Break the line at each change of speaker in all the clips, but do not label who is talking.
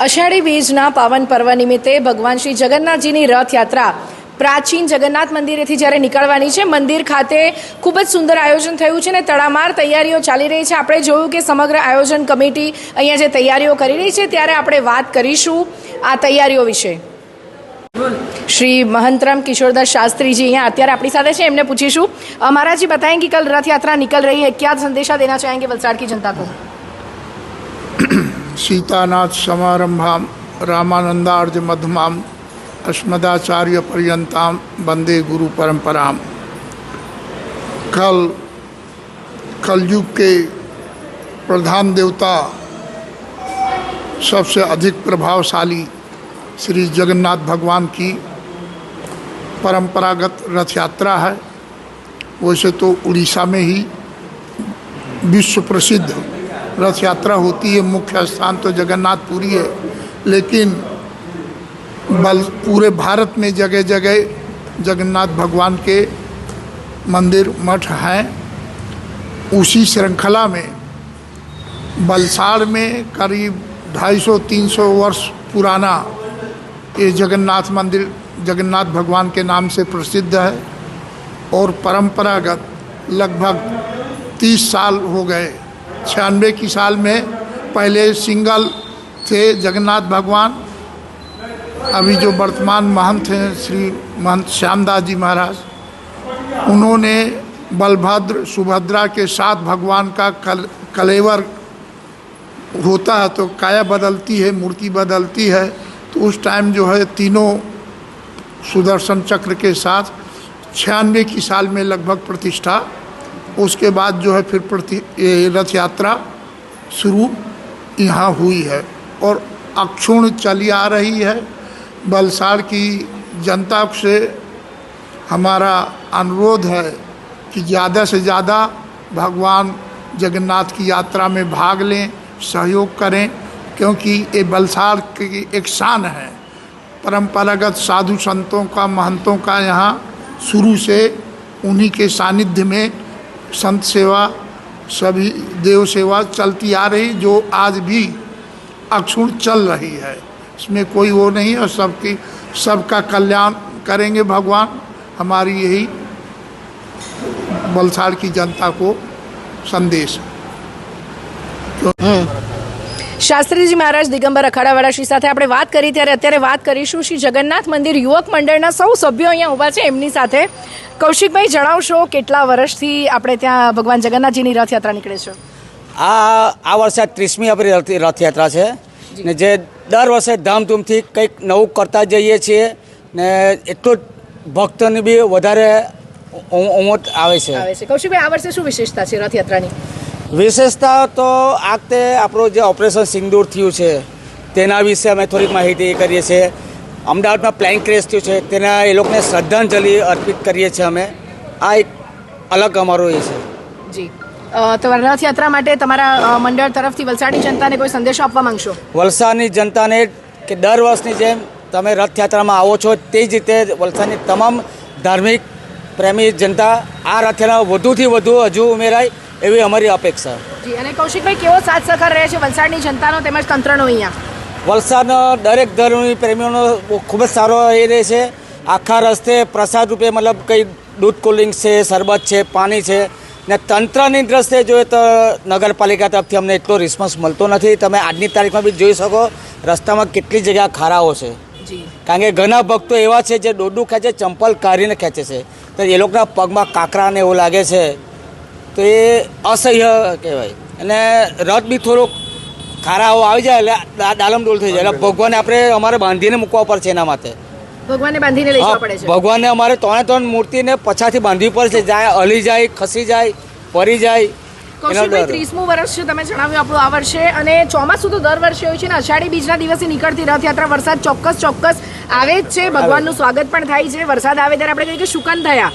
અષાઢી બીજના પાવન પર્વ નિમિત્તે ભગવાન શ્રી જગન્નાથજીની રથયાત્રા પ્રાચીન જગન્નાથ મંદિરેથી જ્યારે નીકળવાની છે મંદિર ખાતે ખૂબ જ સુંદર આયોજન થયું છે ને તડામાર તૈયારીઓ ચાલી રહી છે આપણે જોયું કે સમગ્ર આયોજન કમિટી અહીંયા જે તૈયારીઓ કરી રહી છે ત્યારે આપણે વાત કરીશું આ તૈયારીઓ વિશે श्री महंतराम किशोरदास शास्त्री जी यहाँ અત્યારે આપણી સાથે છે એમને પૂછીશું અ, महाराज जी बताएं कि कल रथ यात्रा निकल रही है क्या संदेशा देना चाहेंगे वलसाड़ की जनता को
सीतानाथ समारंभाम रामानंदार्ज मध्यमाम अस्मदाचार्य पर्यंताम, वंदे गुरु परंपराम। कल, कलयुग के प्रधान देवता, सबसे अधिक प्रभावशाली श्री जगन्नाथ भगवान की परंपरागत रथ यात्रा है। वैसे तो उड़ीसा में ही विश्व प्रसिद्ध रथ यात्रा होती है, मुख्य स्थान तो जगन्नाथपुरी है, लेकिन बल, पूरे भारत में जगह जगह जगन्नाथ भगवान के मंदिर, मठ हैं। उसी श्रृंखला में बलसाड़ में करीब 250-300 वर्ष पुराना ये जगन्नाथ मंदिर, जगन्नाथ भगवान के नाम से प्रसिद्ध है और परंपरागत लगभग 30 साल हो गए। छियानवे की साल में पहले सिंगल थे जगन्नाथ भगवान। अभी जो वर्तमान महंत हैं श्री महंत श्यामदास जी महाराज, उन्होंने बलभद्र, सुभद्रा के साथ भगवान का कल, कलेवर होता है तो काया बदलती है, मूर्ति बदलती है। तो उस टाइम जो है तीनों सुदर्शन चक्र के साथ छियानवे की साल में लगभग प्रतिष्ठा उसके बाद जो है फिर प्रति रथ यात्रा शुरू यहाँ हुई है और अक्षुण चली आ रही है। बलसाड़ की जनता से हमारा अनुरोध है कि ज़्यादा से ज़्यादा भगवान जगन्नाथ की यात्रा में भाग लें, सहयोग करें, क्योंकि ये बलसाड़ की एक शान है। परंपरागत साधु संतों का, महंतों का यहाँ शुरू से उन्हीं के सानिध्य में संत सेवा, सभी देव सेवा चलती आ रही, जो आज भी अक्षुण चल रही है। इसमें कोई वो नहीं और सबकी, सबका कल्याण करेंगे भगवान। हमारी यही बलसाड़ की जनता को संदेश। है
શાસ્ત્રીજી મહારાજ દિગંબર અખાડાવાળા શ્રી સાથે આપણે વાત કરી ત્યારે અત્યારે વાત કરીશું શ્રી જગન્નાથ મંદિર યુવક મંડળના સૌ સભ્યો અહીંયા ઊભા છે એમની સાથે. કૌશિકભાઈ જણાવશો કેટલા વર્ષથી આપણે ત્યાં ભગવાન જગન્નાથજીની રથયાત્રા નીકળે છે?
આ આ વર્ષે ત્રીસમી આપણી રથયાત્રા છે. ને જે દર વર્ષે ધામધૂમથી કંઈક નવું કરતા જઈએ છીએ ને એટલું જ ભક્તોની બી વધારે ઉમત આવે છે.
આવે છે. કૌશિકભાઈ આ વર્ષે શું વિશેષતા છે રથયાત્રાની?
વિશેષતા તો આ વખતે આપણું જે ઓપરેશન સિંદૂર થયું છે તેના વિશે અમે થોડીક માહિતી કરીએ છીએ. અમદાવાદમાં પ્લેન ક્રેશ થયું છે તેના એ લોકોને શ્રદ્ધાંજલિ અર્પિત કરીએ છીએ અમે. આ એક અલગ અમારું એ છે.
જી. તો રથયાત્રા માટે તમારા મંડળ તરફથી વલસાડની જનતાને કોઈ સંદેશો આપવા માંગશો?
વલસાડની જનતાને કે દર વર્ષની જેમ તમે રથયાત્રામાં આવો છો તે જ રીતે વલસાડની તમામ ધાર્મિક પ્રેમી જનતા આ રથયાત્રા વધુથી વધુ હજુ ઉમેરાય. એવી અમારી અપેક્ષા.
જી અને કૌશિકભાઈ કેવો સાથ સહકાર રહે છે વલસાડની જનતાનો તેમજ તંત્રનો અહીંયા?
વલસાડનો દરેક ધર્મની પ્રેમીઓનો ખૂબ જ સારો એ રહે છે. આખા રસ્તે પ્રસાદ રૂપે મતલબ કંઈ દૂધ કુલિંગ છે શરબત છે પાણી છે. ને તંત્રની દ્રષ્ટિએ જોઈએ તો નગરપાલિકા તરફથી અમને એટલો રિસ્પોન્સ મળતો નથી. તમે આજની તારીખમાં બી જોઈ શકો રસ્તામાં કેટલી જગ્યા ખારાઓ છે. કારણ કે ઘણા ભક્તો એવા છે જે દોડું ખેંચે ચંપલ કાઢીને ખેંચે છે. તો એ લોકોના પગમાં કાંકરા ને એવું લાગે છે. તો એ અસહ્ય કહેવાય. અને રથ બી થોડોક ખારાઓ આવી જાય એટલે દાલમડોલ થઈ જાય. એટલે ભગવાનને આપણે અમારે બાંધીને મૂકવા પડશે એના માટે.
ભગવાનને બાંધીને લઈ જવા પડે છે.
ભગવાનને અમારે ત્રણે ત્રણ મૂર્તિને પછાથી બાંધવી પડશે. જાય હલી જાય ખસી જાય પરી જાય. એનો
કૌશિકભાઈ ત્રીસમું વર્ષ છે તમે જણાવ્યું આપણું આ વર્ષે. અને ચોમાસું તો દર વર્ષે હોય છે ને અષાઢી બીજના દિવસે નીકળતી રથયાત્રા. વરસાદ ચોક્કસ ચોક્કસ આવે જ છે. ભગવાનનું સ્વાગત પણ થાય છે. વરસાદ આવે ત્યારે આપણે કહીએ કે શુકન થયા.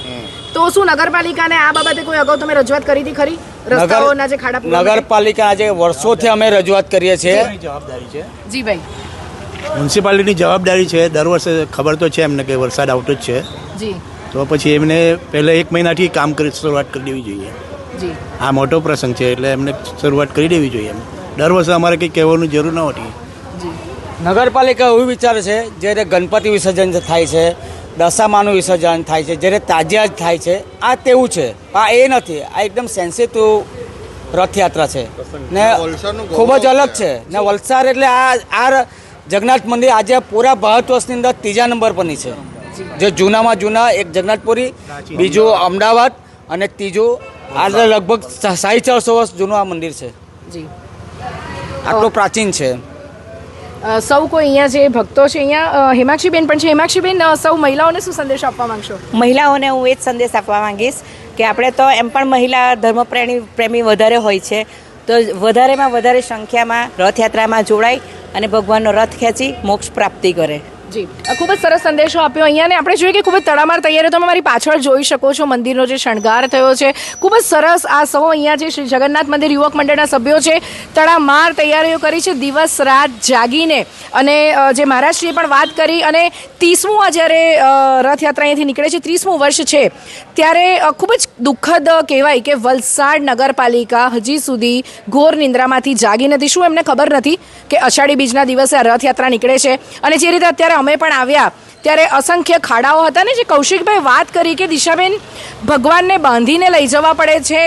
તો શું નગરપાલિકાને આ બાબતે કોઈ અગાઉ તમે રજૂઆત કરી હતી ખરી? રસ્તાઓના જે ખાડા
નગરપાલિકા આજે વર્ષોથી અમે રજૂઆત કરીએ છીએ.
જવાબદારી છે?
જી ભાઈ.
મ્યુનિસિપાલિટીની જવાબદારી છે. દર વર્ષે ખબર તો છે એમને કે વરસાદ આવતો જ છે.
જી.
તો પછી એમને પહેલાં એક મહિનાથી કામ કરી શરૂઆત કરી દેવી જોઈએ.
જી.
આ મોટો પ્રસંગ છે એટલે એમને શરૂઆત કરી દેવી જોઈએ એમ. દર વર્ષે અમારે કંઈ કહેવાની જરૂર ન હોતી.
નગરપાલિકા એવું વિચારે છે જ્યારે ગણપતિ વિસર્જન થાય છે દશામાનું વિસર્જન થાય છે જ્યારે તાજિયા જ થાય છે. આ તેવું છે. આ એ નથી. આ એકદમ સેન્સિટિવ રથયાત્રા છે. ને ખૂબ જ અલગ છે. ને વલસાડ એટલે આ આ જગન્નાથ મંદિર આજે પૂરા ભારત વર્ષની અંદર ત્રીજા નંબર પરની છે. જે જૂનામાં જૂના એક જગન્નાથપુરી બીજું અમદાવાદ અને ત્રીજું આજે લગભગ સાડી ચારસો વર્ષ જૂનું આ મંદિર છે.
જી.
આટલું પ્રાચીન છે.
સૌ કોઈ અહીંયા જે ભક્તો છે, અહીંયા હિમાક્ષીબેન પણ છે. હેમાક્ષીબેન સૌ મહિલાઓને શું સંદેશો આપવા માંગશો?
મહિલાઓને હું એ જ સંદેશ આપવા માંગીશ કે આપણે તો એમ પણ મહિલા ધર્મપ્રેમી, પ્રેમી વધારે હોય છે. તો વધારેમાં વધારે સંખ્યામાં રથયાત્રામાં જોડાય અને ભગવાનનો રથ ખેંચી મોક્ષ પ્રાપ્તિ કરે.
જી. ખૂબ જ સરસ સંદેશો આપ્યો અહીંયા ને. આપણે જોઈએ કે ખૂબ જ તડામાર તૈયારીઓ તમે મારી પાછળ જોઈ શકો છો. મંદિરનો જે શણગાર થયો છે, ખૂબ જ સરસ આ સૌ અહીંયા જે શ્રી જગન્નાથ મંદિર યુવક મંડળના સભ્યો છે, તડામાર તૈયારીઓ કરી છે, દિવસ રાત જાગીને. અને જે મહારાજશ્રીએ પણ વાત કરી અને ત્રીસમું આ જ્યારે રથયાત્રા અહીંયાથી નીકળે છે, ત્રીસમું વર્ષ છે, ત્યારે ખૂબ જ દુઃખદ કહેવાય કે વલસાડ નગરપાલિકા હજી સુધી ઘોર નિંદ્રામાંથી જાગી નથી. શું એમને ખબર નથી કે અષાઢી બીજના દિવસે આ રથયાત્રા નીકળે છે? અને જે રીતે અત્યારે અમે પણ આવ્યા. ત્યારે અસંખ્ય ખાડાઓ હતા ને જે કૌશિકભાઈ વાત કરી કે દિશાબેન, ભગવાનને બાંધીને લઈ જવા પડે છે.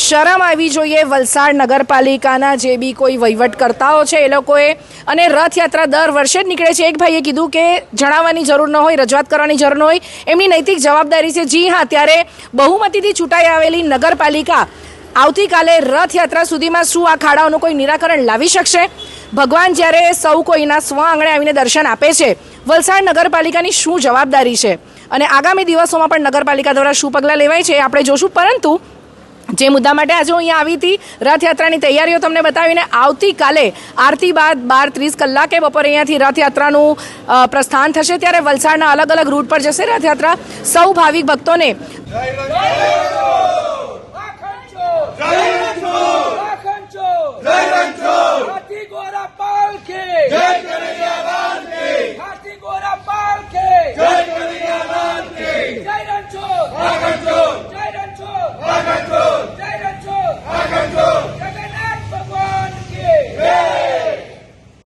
શરમ આવી જોઈએ વલસાડ નગરપાલિકાના જે બી કોઈ વહીવટકર્તાઓ છે એ લોકોએ. અને રથયાત્રા દર વર્ષે જ નીકળે છે. એક ભાઈએ કીધું કે જણાવવાની જરૂર ન હોય, રજૂઆત કરવાની જરૂર ન હોય. એમની નૈતિક જવાબદારી છે. જી હા, ત્યારે બહુમતીથી ચૂંટાઈ આવેલી નગરપાલિકા આવતીકાલે રથયાત્રા સુધીમાં શું આ ખાડાઓનું કોઈ નિરાકરણ લાવી શકશે? ભગવાન જ્યારે સૌ કોઈના સ્વ આંગણે આવીને દર્શન આપે છે વલસાડ નગરપાલિકાની શું જવાબદારી છે અને આગામી દિવસોમાં પણ નગરપાલિકા દ્વારા શું પગલાં લેવાય છે આપણે જોશું પરંતુ જે મુદ્દા માટે આજે હું અહીંયા આવી હતી રથયાત્રાની તૈયારીઓ તમને બતાવીને આવતીકાલે આરતી બાદ બાર ત્રીસ કલાકે બપોરે અહીંયાથી રથયાત્રાનું પ્રસ્થાન થશે ત્યારે વલસાડના અલગ અલગ રૂટ પર જશે રથયાત્રા સૌ ભાવિક ભક્તોને જય